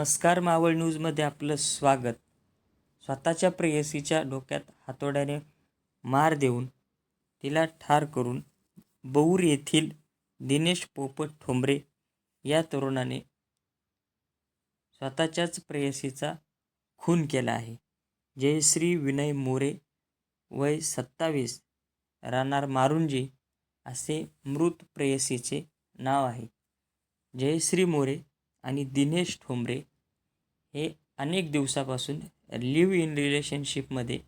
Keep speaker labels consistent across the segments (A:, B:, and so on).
A: नमस्कार मावळ न्यूजमध्ये आपलं स्वागत. स्वतःच्या प्रेयसीच्या डोक्यात हातोड्याने मार देऊन तिला ठार करून बौर येथील दिनेश पोपट ठोंबरे या तरुणाने स्वतःच्याच प्रेयसीचा खून केला आहे. जयश्री विनय मोरे वय सत्तावीस राहणार मारुंजी असे मृत प्रेयसीचे नाव आहे. जयश्री मोरे आणि दिनेश ठोंबरे हे अनेक दिवसापासून लिव्ह इन रिलेशनशिपमध्ये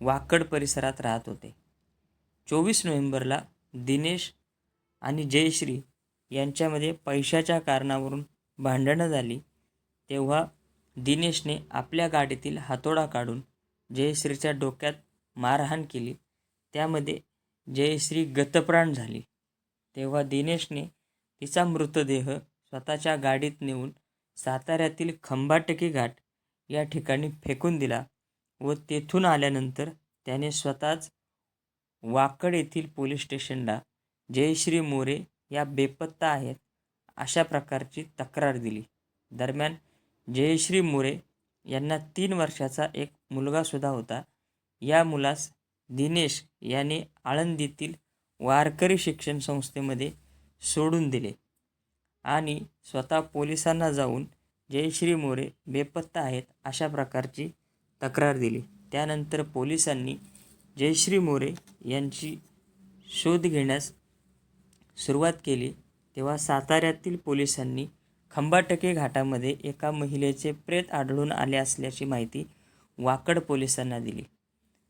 A: वाकड परिसरात राहत होते. चोवीस नोव्हेंबरला दिनेश आणि जयश्री यांच्यामध्ये पैशाच्या कारणावरून भांडणं झाली. तेव्हा दिनेशने आपल्या गाडीतील हातोडा काढून जयश्रीच्या डोक्यात मारहाण केली. त्यामध्ये जयश्री गतप्राण झाली. तेव्हा दिनेशने तिचा मृतदेह स्वतःच्या गाडीत नेऊन साताऱ्यातील खंबाटकी घाट या ठिकाणी फेकून दिला व तेथून आल्यानंतर त्याने स्वतःच वाकड येथील पोलीस स्टेशनला जयश्री मोरे या बेपत्ता आहेत अशा प्रकारची तक्रार दिली. दरम्यान जयश्री मोरे यांना तीन वर्षाचा एक मुलगासुद्धा होता. या मुलास दिनेश याने आळंदीतील वारकरी शिक्षण संस्थेमध्ये सोडून दिले. आणि स्वतः पोलिसांना जाऊन जयश्री मोरे बेपत्ता आहेत अशा प्रकारची तक्रार दिली. त्यानंतर पोलिसांनी जयश्री मोरे यांची शोध घेण्यास सुरुवात केली. तेव्हा साताऱ्यातील पोलिसांनी खंबाटके घाटामध्ये एका महिलेचे प्रेत आढळून आले असल्याची माहिती वाकड पोलिसांना दिली.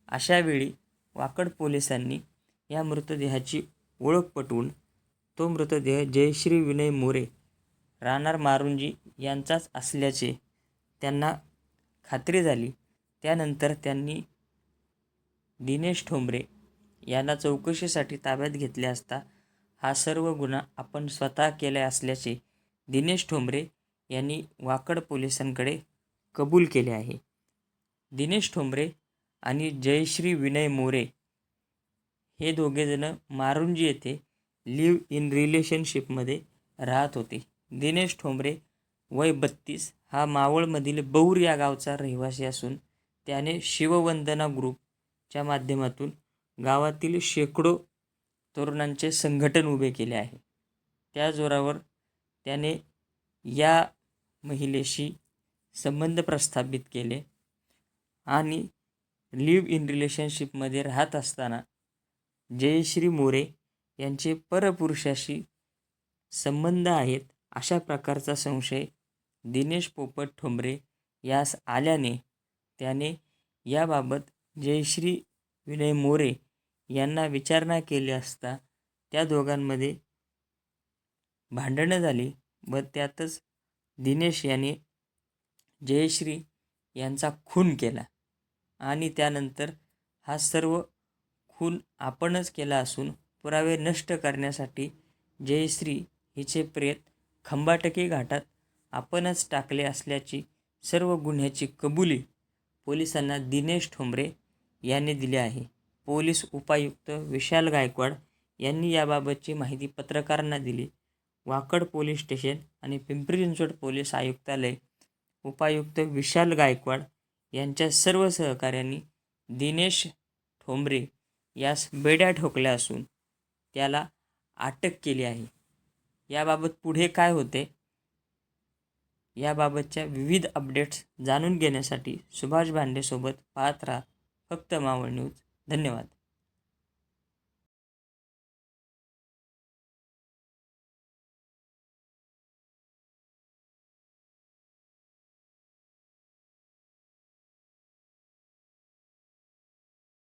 A: अशावेळी वाकड पोलिसांनी या मृतदेहाची ओळख पटवून तो मृतदेह जयश्री विनय मोरे राहणार मारुंजी यांचाच असल्याचे त्यांना खात्री झाली. त्यानंतर त्यांनी दिनेश ठोंबरे यांना चौकशीसाठी ताब्यात घेतले असता हा सर्व गुन्हा आपण स्वतः केला असल्याचे दिनेश ठोंबरे यांनी वाकड पोलिसांकडे कबूल केले आहे. दिनेश ठोंबरे आणि जयश्री विनय मोरे हे दोघेजणं मारुंजी येथे लिव्ह इन रिलेशनशिपमध्ये राहत होते. दिनेश ठोंबरे वय बत्तीस हा मावळमधील बौर या गावचा रहिवासी असून त्याने शिववंदना ग्रुपच्या माध्यमातून गावातील शेकडो तरुणांचे संघटन उभे केले आहे. त्या जोरावर त्याने या महिलेशी संबंध प्रस्थापित केले आणि लिव्ह इन रिलेशनशिपमध्ये राहत असताना जयश्री मोरे यांचे परपुरुषाशी संबंध आहेत अशा प्रकारचा संशय दिनेश पोपट ठोंबरे यास आल्याने त्याने याबाबत जयश्री विनय मोरे यांना विचारणा केली असता त्या दोघांमध्ये भांडणं झाली व त्यातच दिनेश याने जयश्री यांचा खून केला आणि त्यानंतर हा सर्व खून आपणच केला असून पुरावे नष्ट करण्यासाठी जयश्री हिचे प्रेत खंबाटकी घाटात आपणच टाकले असल्याची सर्व गुन्ह्याची कबुली पोलिसांना दिनेश ठोंबरे यांनी दिली आहे. पोलीस उपायुक्त विशाल गायकवाड यांनी याबाबतची माहिती पत्रकारांना दिली. वाकड पोलीस स्टेशन आणि पिंपरी चिंचवड पोलीस आयुक्तालय उपायुक्त विशाल गायकवाड यांच्या सर्व सहकाऱ्यांनी दिनेश ठोंबरे यास बेड्या ठोकल्या असून त्याला अटक केली आहे. याबाबत पुढे काय होते? याबाबतच्या विविध अपडेट्स जाणून घेण्यासाठी सुभाष भांडेसोबत पाहत राहा फक्त मावळ न्यूज. धन्यवाद.